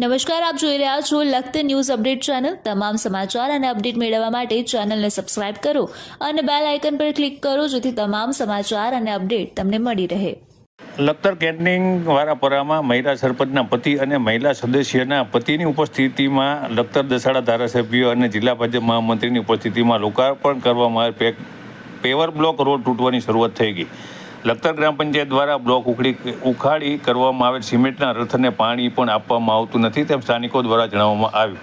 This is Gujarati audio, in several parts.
નમસ્કાર, આપ જોઈ રહ્યા છો લખત ન્યૂઝ અપડેટ ચેનલ. તમામ સમાચાર અને અપડેટ મેળવવા માટે ચેનલને સબસ્ક્રાઇબ કરો અને બેલ આઇકન પર ક્લિક કરો જેથી તમામ સમાચાર અને અપડેટ તમને મળી રહે. લખતર કેટરિંગ વારાપરામાં મહિલા સરપંચના પતિ અને મહિલા સદસ્યના પતિની ઉપસ્થિતિમાં લખતર દસાડા ધારાસભ્યો અને જિલ્લા ભાજપ મહામંત્રીની ઉપસ્થિતિમાં લોકાર્પણ કરવામાં આવેલ પેવર બ્લોક રોડ તૂટવાની શરૂઆત થઈ ગઈ. લખતર ગ્રામ પંચાયત દ્વારા બ્લોક ઉખડી ઉખાડી કરવામાં આવેલ સિમેન્ટના રથને પાણી પણ આપવામાં આવતું નથી તેમ સ્થાનિકો દ્વારા જણાવવામાં આવ્યું.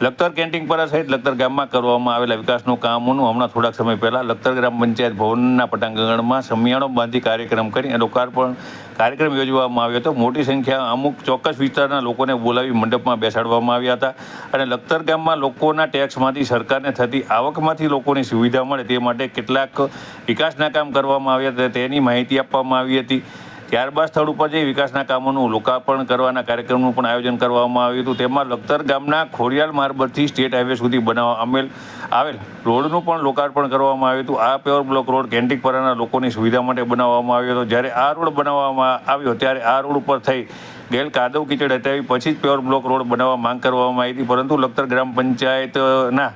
લખતર કેન્ટીન પર સહિત લખતર ગામમાં કરવામાં આવેલા વિકાસનું કામોનું હમણાં થોડાક સમય પહેલાં લખતર ગ્રામ પંચાયત ભવનના પટાંગણમાં સમિયાણો બાંધી કાર્યક્રમ કરી લોકાર્પણ કાર્યક્રમ યોજવામાં આવ્યો હતો. મોટી સંખ્યા અમુક ચોક્કસ વિસ્તારના લોકોને બોલાવી મંડપમાં બેસાડવામાં આવ્યા હતા અને લખતર ગામમાં લોકોના ટેક્સમાંથી સરકારને થતી આવકમાંથી લોકોની સુવિધા મળે તે માટે કેટલાક વિકાસના કામ કરવામાં આવ્યા હતા. તેની માહિતી આપવામાં આવી હતી. ત્યારબાદ સ્થળ ઉપર જઈ વિકાસના કામોનું લોકાર્પણ કરવાના કાર્યક્રમનું પણ આયોજન કરવામાં આવ્યું હતું. તેમાં લખતર ગામના ખોડિયાલ માર્બલથી સ્ટેટ હાઈવે સુધી બનાવવા અમેલ આવેલ રોડનું પણ લોકાર્પણ કરવામાં આવ્યું હતું. આ પ્યોર બ્લોક રોડ કેન્ટીકપરાના લોકોની સુવિધા માટે બનાવવામાં આવ્યો હતો. જ્યારે આ રોડ બનાવવામાં આવ્યો ત્યારે આ રોડ ઉપર થઈ ગયેલ કાદવ કીચડ હટાવી પછી જ પ્યોર બ્લોક રોડ બનાવવા માંગ કરવામાં આવી હતી. પરંતુ લખતર ગ્રામ પંચાયતના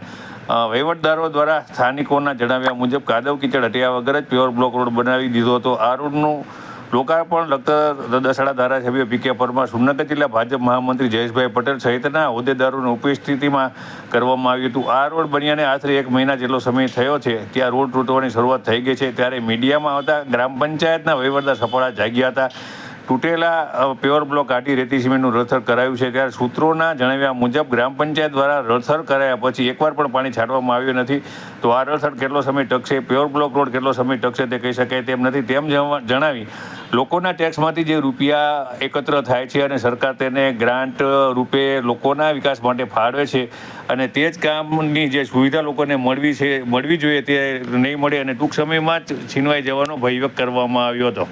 વહીવટદારો દ્વારા સ્થાનિકોના જણાવ્યા મુજબ કાદવ કીચડ હટ્યા વગર જ પ્યોર બ્લોક રોડ બનાવી દીધો હતો. આ રોડનું લોકાર્પણ લખતર દસાડા ધારાસભ્ય પી કે પરમાર સુરનગર જિલ્લા ભાજપ મહામંત્રી જયેશભાઈ પટેલ સહિતના હોદ્દેદારોની ઉપસ્થિતિમાં કરવામાં આવ્યું હતું. આ રોડ બન્યાને આશરે એક મહિના જેટલો સમય થયો છે. ત્યાં રોડ તૂટવાની શરૂઆત થઈ ગઈ છે. ત્યારે મીડિયામાં આવતા ગ્રામ પંચાયતના વહીવટદાર સફળા જાગ્યા હતા. તૂટેલા પ્યોર બ્લોક આટી રેતી સિમેન્ટનું રળથર કરાયું છે. ત્યારે સૂત્રોના જણાવ્યા મુજબ ગ્રામ પંચાયત દ્વારા રળથર કરાયા પછી એકવાર પણ પાણી છાંટવામાં આવ્યું નથી. તો આ રળથર કેટલો સમય ટકશે? પ્યોર બ્લોક રોડ કેટલો સમય ટકશે તે કહી શકાય તેમ નથી. તેમ જણાવી લોકોના ટેક્સમાંથી જે રૂપિયા એકત્ર થાય છે અને સરકાર તેને ગ્રાન્ટ રૂપે લોકોના વિકાસ માટે ફાળવે છે અને તે જ કામની જે સુવિધા લોકોને મળવી છે, મળવી જોઈએ તે નહીં મળે અને ટૂંક સમયમાં જ છીનવાઈ જવાનો ભય વ્યક્ત કરવામાં આવ્યો હતો.